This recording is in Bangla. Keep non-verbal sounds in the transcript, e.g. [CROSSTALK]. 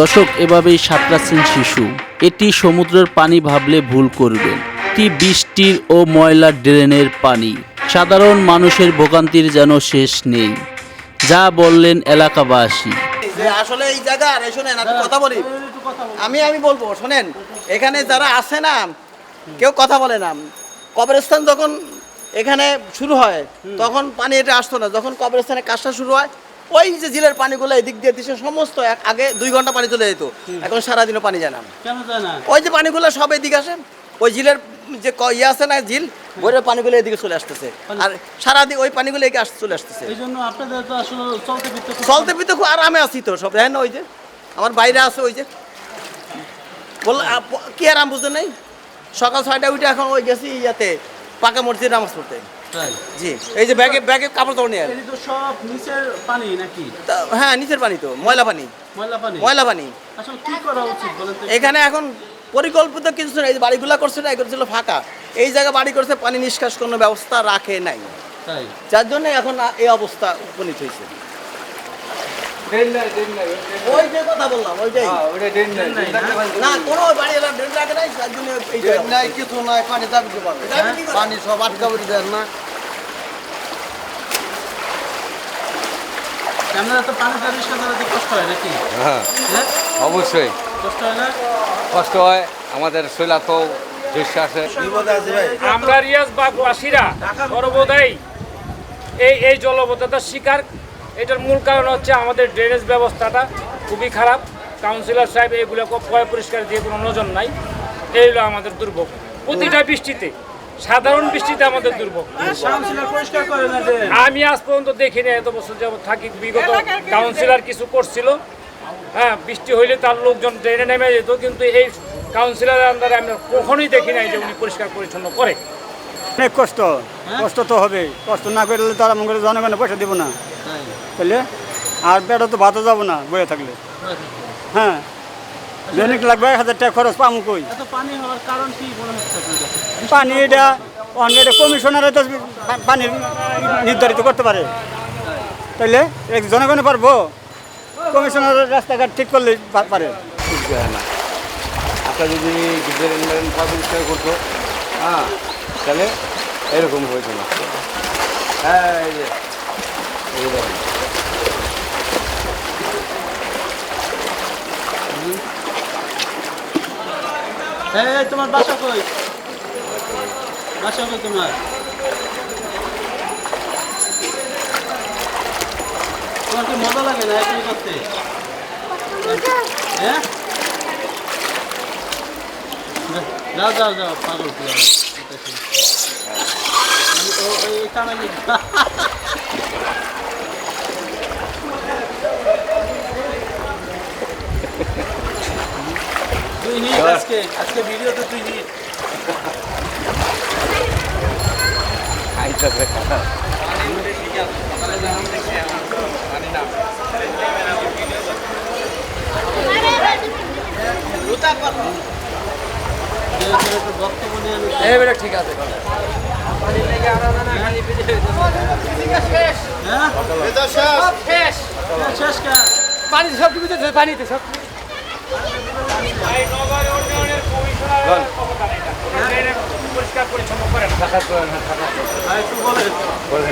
দর্শক, এভাবেই সাঁতরাচ্ছেন শিশু। এটি সমুদ্রের পানি ভাবলে ভুল করবেন। এটি বৃষ্টির ও ময়লা ড্রেনের পানি। সাধারণ মানুষের ভোগান্তির যেন শেষ নেই। যা বললেন এলাকাবাসী। আসলে এই জায়গার, এই শোনেন, আমি কথা বলি। আমি আমি বলব, শোনেন, এখানে যারা আছে না, কেউ কথা বলে না। কবরস্থান যখন এখানে শুরু হয়, তখন পানি এটা আসতো না। যখন কবরস্থানে কাজটা শুরু হয় ওই যে জিলের পানিগুলো এদিক দিয়ে দিচ্ছে সমস্ত এক- আগে দুই ঘণ্টা পানি চলে যেত। এখন সারাদিনও পানি যায় না। ওই যে পানিগুলো সব এদিকে আসে ওই জিলের যে ইয়ে আছে না জিল ওই পানিগুলো এদিকে চলে আসতেছে। আর সারাদিন ওই পানিগুলো এদিকে আস- চলে আসতেছে। চলতে ফিরতে খুব আরামে আছি তো সব দেখেন ওই যে? আমার বাইরে আছে ওই যে। বল কি আরাম বুঝতে নেই? সকাল ছয়টা উঠে এখন ওই গেছি ইয়াতে পাকা মসজিদ নামাজ পড়তে। জি এই যে ব্যাগে ব্যাগে কাপড় তোড় নিয়ে তো সব নিচের পানি নাকি? হ্যাঁ নিচের পানি তো ময়লা পানি। ময়লা পানি? ময়লা পানি। আসলে কি করা উচিত বলেন তো এখানে এখন পরিকল্পিত কিছু না এই যে বাড়িগুলা করছে না এগুলো ছিল ফাঁকা। এই জায়গা বাড়ি করছে পানি নিষ্কাশ ব্যবস্থা রাখে নাই। যার জন্য এখন এই অবস্থা উপনীত হয়েছে। ওই যে কথা বললাম ওইটাই। না কোনো বাড়ি এলাকা ড্রেন রাখে নাই যার জন্য কিছু নাই দাবি? পানি সব আটকা দেন না। আপনারা তো পানি পরিষ্কার করাতে কষ্ট হয় নাকি? হ্যাঁ হ্যাঁ? অবশ্যই। কষ্ট হয় না? কষ্ট হয় আমাদের শৈলা তো দৃশ্য আছে। আমরা রিয়াজবাগবাসীরা সর্বদাই এই এই জলবদ্ধতার শিকার। এটার মূল কারণ হচ্ছে আমাদের ড্রেনেজ ব্যবস্থাটা খুবই খারাপ। কাউন্সিলর সাহেব এগুলোকে পয় পরিষ্কার দিয়ে কোনো নজর নাই। এই হলো আমাদের দুর্ভোগ। প্রতিটা বৃষ্টিতে সাধারণ বৃষ্টিতে আমাদের দুর্ভোগ। পরিষ্কার করে না আমি আজ পর্যন্ত দেখিনি এত বছর যাবত থাকি। বিগত কাউন্সিলর কিছু করছিল। হ্যাঁ বৃষ্টি হইলে তার লোকজন ট্রেনে নেমে যেত কিন্তু এই কাউন্সিলরের আন্দারে আমরা কখনোই দেখি নাই যে উনি পরিষ্কার পরিচ্ছন্ন করে। অনেক কষ্ট। কষ্ট তো হবে কষ্ট না করলে তো আর আমার জনগণে পয়সা দিব না। তাহলে আর বেড়া তো ভাতও যাব না বয়ে থাকলে। হ্যাঁ। দৈনিক লাগবে এক হাজার টাকা খরচ পাম কই? পানি হওয়ার কারণ কি হচ্ছে আপনার কাছে? পানি এটা কমিশনারে তো পানি নির্ধারিত করতে পারে। তাইলে এক জনগণে পারব কমিশনার রাস্তাঘাট ঠিক করলে পারে। হয় না। আপনার যদি করতো হ্যাঁ তাহলে এরকম হয়েছে না। হ্যাঁ এই যে এই তোমার বাসা কই? বাসা কই তোমার? তোমার কি মজা লাগে না এখনই করতে? হ্যাঁ? যাও যাও যাও, পাগল পুরো। [LAUGHS] ও, এই কামাই তুই হিট আজকে আজকে ভিডিওতে তুই হিট আইতাছে কথা ঠিক আছে হ্যাঁ এটা শেষ শেষ কা পানি সব কিছু পানিতে সব প্রয়োজন থাকার পরিচ্ছন্ন করে না একটু বলে